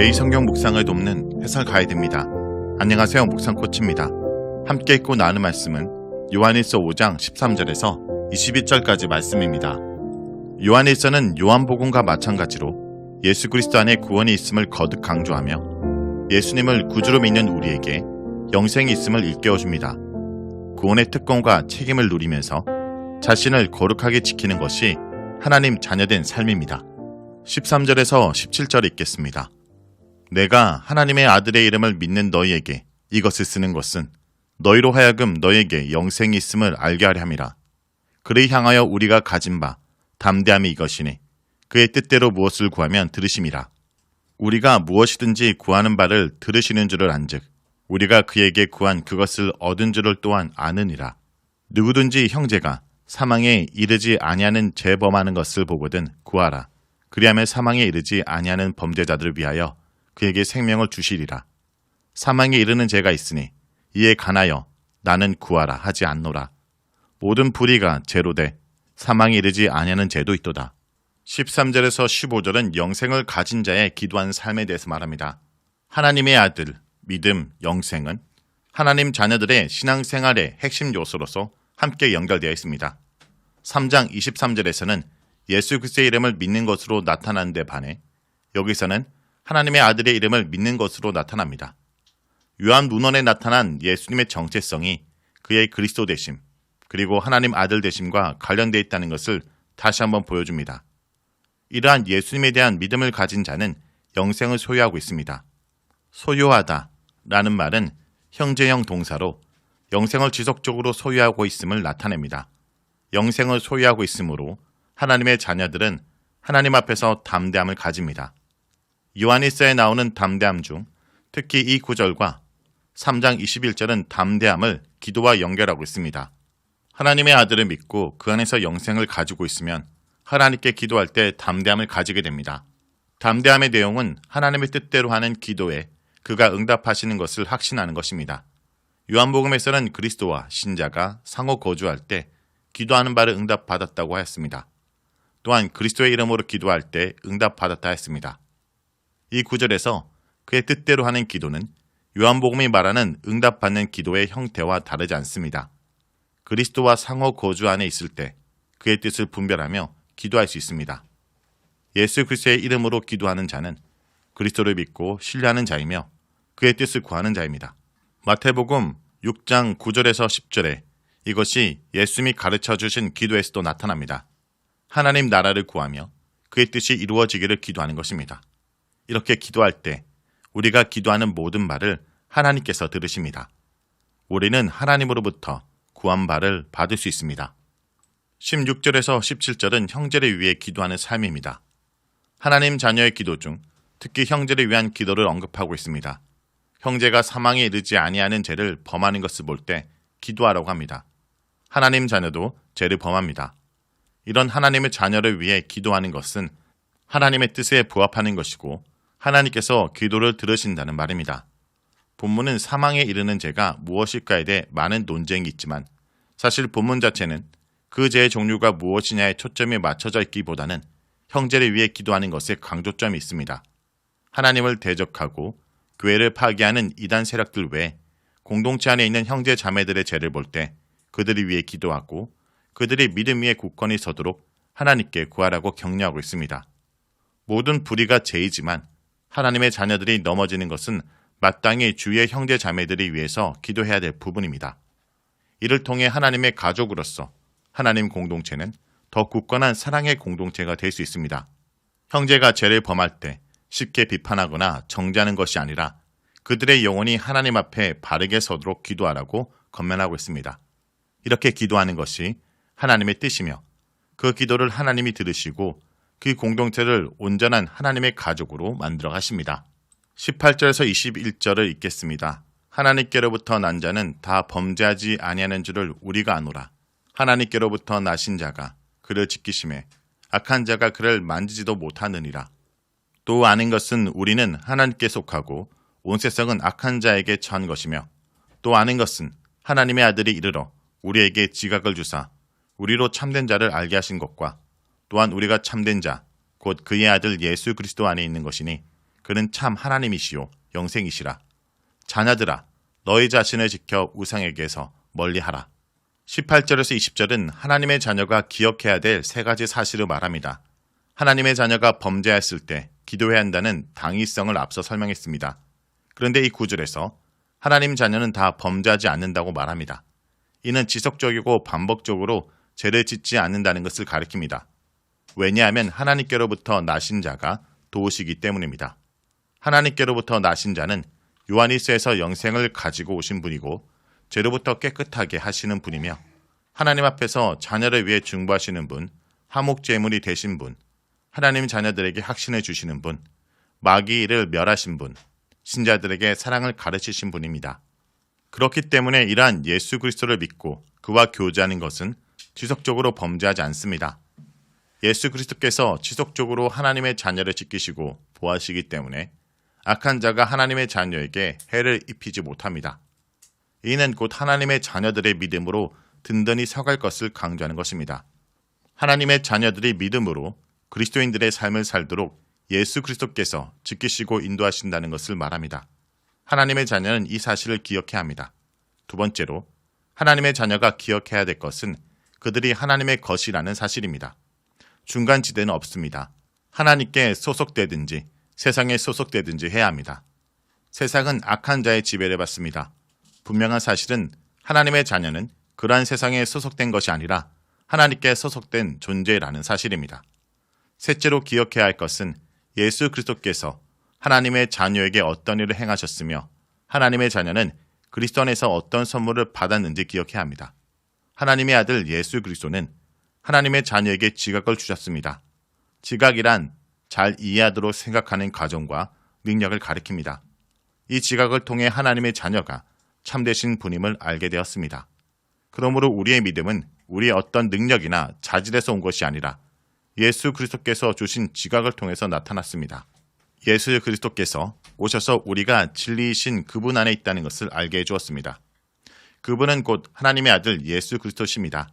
매일 성경 묵상을 돕는 해설 가이드입니다. 안녕하세요. 묵상 코치입니다. 함께 읽고 나누는 말씀은 요한일서 5장 13절에서 22절까지 말씀입니다. 요한일서는 요한복음과 마찬가지로 예수 그리스도 안에 구원이 있음을 거듭 강조하며 예수님을 구주로 믿는 우리에게 영생이 있음을 일깨워 줍니다. 구원의 특권과 책임을 누리면서 자신을 거룩하게 지키는 것이 하나님 자녀된 삶입니다. 13절에서 17절 읽겠습니다. 내가 하나님의 아들의 이름을 믿는 너희에게 이것을 쓰는 것은 너희로 하여금 너희에게 영생이 있음을 알게 하려 함이라. 그를 향하여 우리가 가진 바 담대함이 이것이니 그의 뜻대로 무엇을 구하면 들으심이라. 우리가 무엇이든지 구하는 바를 들으시는 줄을 안즉 우리가 그에게 구한 그것을 얻은 줄을 또한 아느니라. 누구든지 형제가 사망에 이르지 아니하는 죄 범하는 것을 보거든 구하라. 그리하면 사망에 이르지 아니하는 범죄자들을 위하여 그에게 생명을 주시리라. 사망에 이르는 죄가 있으니 이에 관하여 나는 구하라 하지 않노라. 모든 불의가 돼 사망에 이르지 아니하는 죄도 있도다. 13절에서 15절은 영생을 가진 자의 기도한 삶에 대해서 말합니다. 하나님의 아들, 믿음, 영생은 하나님 자녀들의 신앙생활의 핵심 요소로서 함께 연결되어 있습니다. 3장 23절에서는 예수 그리스도의 이름을 믿는 것으로 나타난 데 반해 여기서는 하나님의 아들의 이름을 믿는 것으로 나타납니다. 요한 문헌에 나타난 예수님의 정체성이 그의 그리스도 되심, 그리고 하나님 아들 되심과 관련되어 있다는 것을 다시 한번 보여줍니다. 이러한 예수님에 대한 믿음을 가진 자는 영생을 소유하고 있습니다. 소유하다 라는 말은 형제형 동사로 영생을 지속적으로 소유하고 있음을 나타냅니다. 영생을 소유하고 있으므로 하나님의 자녀들은 하나님 앞에서 담대함을 가집니다. 요한일서에 나오는 담대함 중 특히 이 구절과 3장 21절은 담대함을 기도와 연결하고 있습니다. 하나님의 아들을 믿고 그 안에서 영생을 가지고 있으면 하나님께 기도할 때 담대함을 가지게 됩니다. 담대함의 내용은 하나님의 뜻대로 하는 기도에 그가 응답하시는 것을 확신하는 것입니다. 요한복음에서는 그리스도와 신자가 상호 거주할 때 기도하는 바를 응답받았다고 하였습니다. 또한 그리스도의 이름으로 기도할 때 응답받았다 했습니다. 이 구절에서 그의 뜻대로 하는 기도는 요한복음이 말하는 응답받는 기도의 형태와 다르지 않습니다. 그리스도와 상호 거주 안에 있을 때 그의 뜻을 분별하며 기도할 수 있습니다. 예수 그리스도의 이름으로 기도하는 자는 그리스도를 믿고 신뢰하는 자이며 그의 뜻을 구하는 자입니다. 마태복음 6장 9절에서 10절에 이것이 예수님이 가르쳐 주신 기도에서도 나타납니다. 하나님 나라를 구하며 그의 뜻이 이루어지기를 기도하는 것입니다. 이렇게 기도할 때 우리가 기도하는 모든 말을 하나님께서 들으십니다. 우리는 하나님으로부터 구한 바를 받을 수 있습니다. 16절에서 17절은 형제를 위해 기도하는 삶입니다. 하나님 자녀의 기도 중 특히 형제를 위한 기도를 언급하고 있습니다. 형제가 사망에 이르지 아니하는 죄를 범하는 것을 볼 때 기도하라고 합니다. 하나님 자녀도 죄를 범합니다. 이런 하나님의 자녀를 위해 기도하는 것은 하나님의 뜻에 부합하는 것이고 하나님께서 기도를 들으신다는 말입니다. 본문은 사망에 이르는 죄가 무엇일까에 대해 많은 논쟁이 있지만 사실 본문 자체는 그 죄의 종류가 무엇이냐에 초점이 맞춰져 있기보다는 형제를 위해 기도하는 것에 강조점이 있습니다. 하나님을 대적하고 교회를 파괴하는 이단 세력들 외에 공동체 안에 있는 형제 자매들의 죄를 볼 때 그들을 위해 기도하고 그들이 믿음 위에 굳건히 서도록 하나님께 구하라고 격려하고 있습니다. 모든 불의가 죄이지만 하나님의 자녀들이 넘어지는 것은 마땅히 주의 형제 자매들이 위해서 기도해야 될 부분입니다. 이를 통해 하나님의 가족으로서 하나님 공동체는 더 굳건한 사랑의 공동체가 될 수 있습니다. 형제가 죄를 범할 때 쉽게 비판하거나 정죄하는 것이 아니라 그들의 영혼이 하나님 앞에 바르게 서도록 기도하라고 건면하고 있습니다. 이렇게 기도하는 것이 하나님의 뜻이며 그 기도를 하나님이 들으시고 그 공동체를 온전한 하나님의 가족으로 만들어 가십니다. 18절에서 21절을 읽겠습니다. 하나님께로부터 난 자는 다 범죄하지 아니하는 줄을 우리가 아노라. 하나님께로부터 나신 자가 그를 지키심에 악한 자가 그를 만지지도 못하느니라. 또 아는 것은 우리는 하나님께 속하고 온 세상은 악한 자에게 처한 것이며 또 아는 것은 하나님의 아들이 이르러 우리에게 지각을 주사 우리로 참된 자를 알게 하신 것과 또한 우리가 참된 자, 곧 그의 아들 예수 그리스도 안에 있는 것이니 그는 참 하나님이시요 영생이시라. 자녀들아 너희 자신을 지켜 우상에게서 멀리하라. 18절에서 20절은 하나님의 자녀가 기억해야 될 세 가지 사실을 말합니다. 하나님의 자녀가 범죄했을 때 기도해야 한다는 당위성을 앞서 설명했습니다. 그런데 이 구절에서 하나님 자녀는 다 범죄하지 않는다고 말합니다. 이는 지속적이고 반복적으로 죄를 짓지 않는다는 것을 가리킵니다. 왜냐하면 하나님께로부터 나신 자가 도우시기 때문입니다. 하나님께로부터 나신 자는 요한일서에서 영생을 가지고 오신 분이고 죄로부터 깨끗하게 하시는 분이며 하나님 앞에서 자녀를 위해 중보하시는 분, 화목 제물이 되신 분, 하나님 자녀들에게 확신해 주시는 분, 마귀를 멸하신 분, 신자들에게 사랑을 가르치신 분입니다. 그렇기 때문에 이러한 예수 그리스도를 믿고 그와 교제하는 것은 지속적으로 범죄하지 않습니다. 예수 그리스도께서 지속적으로 하나님의 자녀를 지키시고 보호하시기 때문에 악한 자가 하나님의 자녀에게 해를 입히지 못합니다. 이는 곧 하나님의 자녀들의 믿음으로 든든히 서갈 것을 강조하는 것입니다. 하나님의 자녀들이 믿음으로 그리스도인들의 삶을 살도록 예수 그리스도께서 지키시고 인도하신다는 것을 말합니다. 하나님의 자녀는 이 사실을 기억해야 합니다. 두 번째로 하나님의 자녀가 기억해야 될 것은 그들이 하나님의 것이라는 사실입니다. 중간 지대는 없습니다. 하나님께 소속되든지 세상에 소속되든지 해야 합니다. 세상은 악한 자의 지배를 받습니다. 분명한 사실은 하나님의 자녀는 그러한 세상에 소속된 것이 아니라 하나님께 소속된 존재라는 사실입니다. 셋째로 기억해야 할 것은 예수 그리스도께서 하나님의 자녀에게 어떤 일을 행하셨으며 하나님의 자녀는 그리스도 안에서 어떤 선물을 받았는지 기억해야 합니다. 하나님의 아들 예수 그리스도는 하나님의 자녀에게 지각을 주셨습니다. 지각이란 잘 이해하도록 생각하는 과정과 능력을 가리킵니다. 이 지각을 통해 하나님의 자녀가 참되신 분임을 알게 되었습니다. 그러므로 우리의 믿음은 우리의 어떤 능력이나 자질에서 온 것이 아니라 예수 그리스도께서 주신 지각을 통해서 나타났습니다. 예수 그리스도께서 오셔서 우리가 진리이신 그분 안에 있다는 것을 알게 해주었습니다. 그분은 곧 하나님의 아들 예수 그리스도십니다.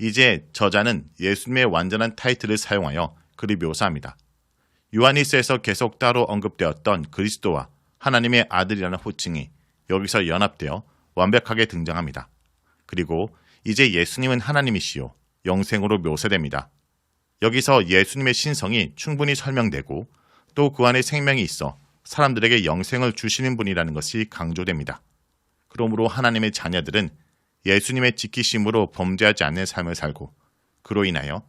이제 저자는 예수님의 완전한 타이틀을 사용하여 그리 묘사합니다. 요한일서에서 계속 따로 언급되었던 그리스도와 하나님의 아들이라는 호칭이 여기서 연합되어 완벽하게 등장합니다. 그리고 이제 예수님은 하나님이시요 영생으로 묘사됩니다. 여기서 예수님의 신성이 충분히 설명되고 또 그 안에 생명이 있어 사람들에게 영생을 주시는 분이라는 것이 강조됩니다. 그러므로 하나님의 자녀들은 예수님의 지키심으로 범죄하지 않는 삶을 살고 그로 인하여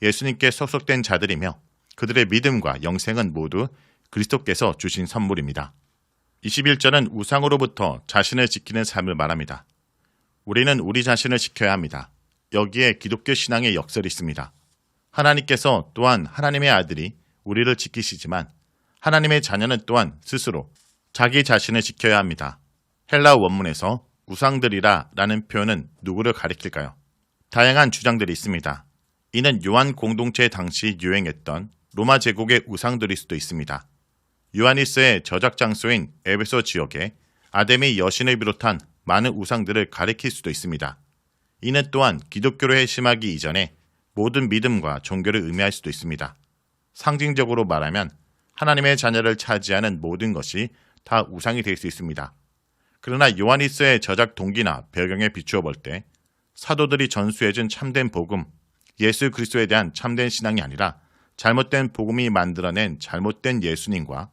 예수님께 속속된 자들이며 그들의 믿음과 영생은 모두 그리스도께서 주신 선물입니다. 21절은 우상으로부터 자신을 지키는 삶을 말합니다. 우리는 우리 자신을 지켜야 합니다. 여기에 기독교 신앙의 역설이 있습니다. 하나님께서 또한 하나님의 아들이 우리를 지키시지만 하나님의 자녀는 또한 스스로 자기 자신을 지켜야 합니다. 헬라 원문에서 우상들이라 라는 표현은 누구를 가리킬까요? 다양한 주장들이 있습니다. 이는 요한 공동체 당시 유행했던 로마 제국의 우상들일 수도 있습니다. 요한일서의 저작 장소인 에베소 지역에 아데미 여신을 비롯한 많은 우상들을 가리킬 수도 있습니다. 이는 또한 기독교로 회심하기 이전에 모든 믿음과 종교를 의미할 수도 있습니다. 상징적으로 말하면 하나님의 자녀를 차지하는 모든 것이 다 우상이 될 수 있습니다. 그러나 요한일서의 저작 동기나 배경에 비추어 볼 때 사도들이 전수해준 참된 복음, 예수 그리스도에 대한 참된 신앙이 아니라 잘못된 복음이 만들어낸 잘못된 예수님과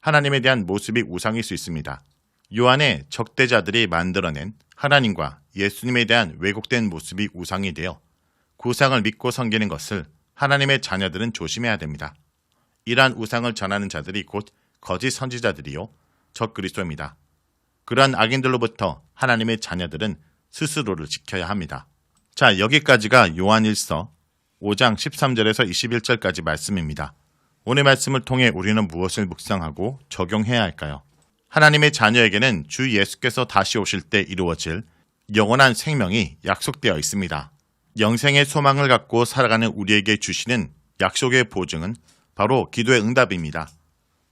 하나님에 대한 모습이 우상일 수 있습니다. 요한의 적대자들이 만들어낸 하나님과 예수님에 대한 왜곡된 모습이 우상이 되어 구상을 믿고 섬기는 것을 하나님의 자녀들은 조심해야 됩니다. 이러한 우상을 전하는 자들이 곧 거짓 선지자들이요 적 그리스도입니다. 그러한 악인들로부터 하나님의 자녀들은 스스로를 지켜야 합니다. 자, 여기까지가 요한일서 5장 13절에서 21절까지 말씀입니다. 오늘 말씀을 통해 우리는 무엇을 묵상하고 적용해야 할까요? 하나님의 자녀에게는 주 예수께서 다시 오실 때 이루어질 영원한 생명이 약속되어 있습니다. 영생의 소망을 갖고 살아가는 우리에게 주시는 약속의 보증은 바로 기도의 응답입니다.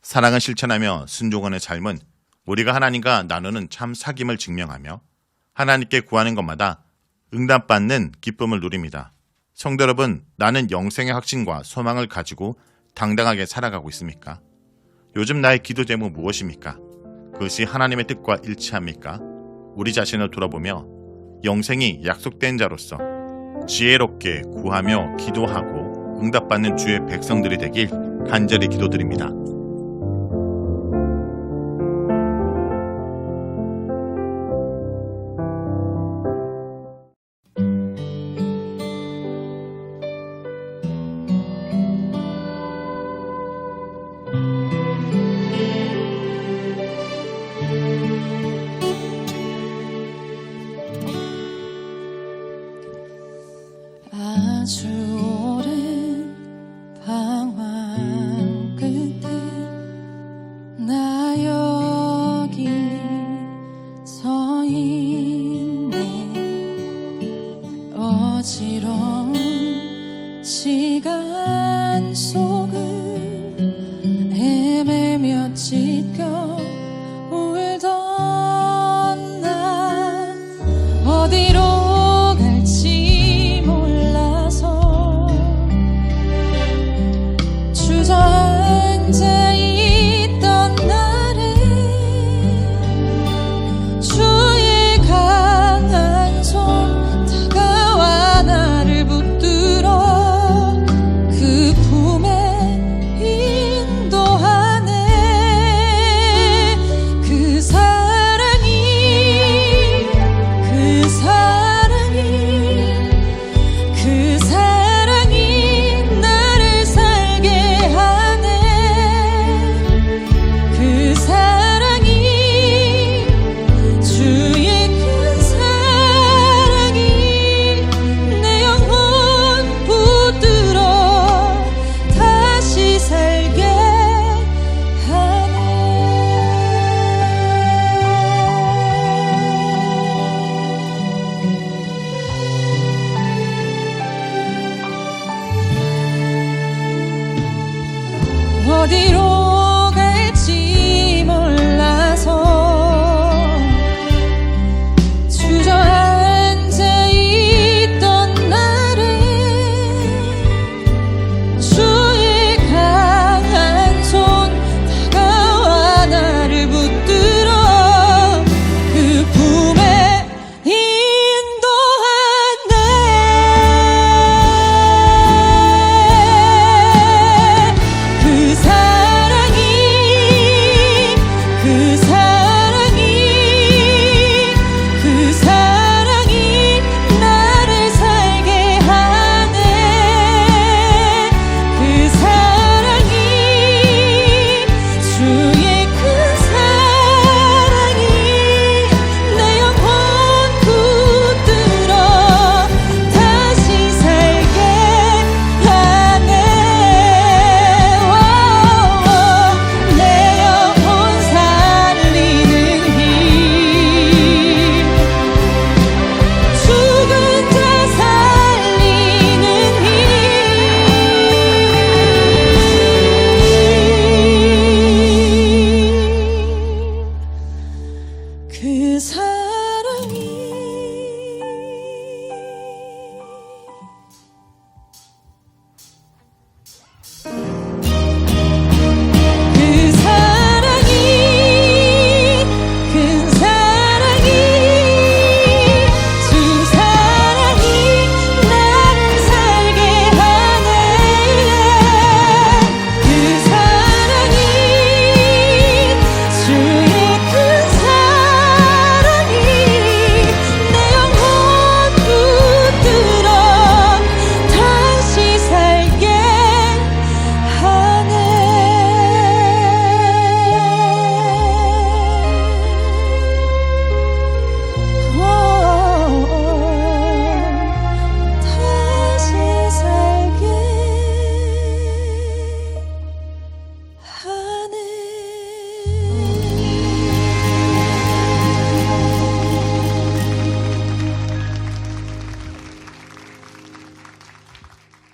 사랑을 실천하며 순종하는 삶은 우리가 하나님과 나누는 참 사귐을 증명하며 하나님께 구하는 것마다 응답받는 기쁨을 누립니다. 성도 여러분, 나는 영생의 확신과 소망을 가지고 당당하게 살아가고 있습니까? 요즘 나의 기도 제목 무엇입니까? 그것이 하나님의 뜻과 일치합니까? 우리 자신을 돌아보며 영생이 약속된 자로서 지혜롭게 구하며 기도하고 응답받는 주의 백성들이 되길 간절히 기도드립니다. 헤매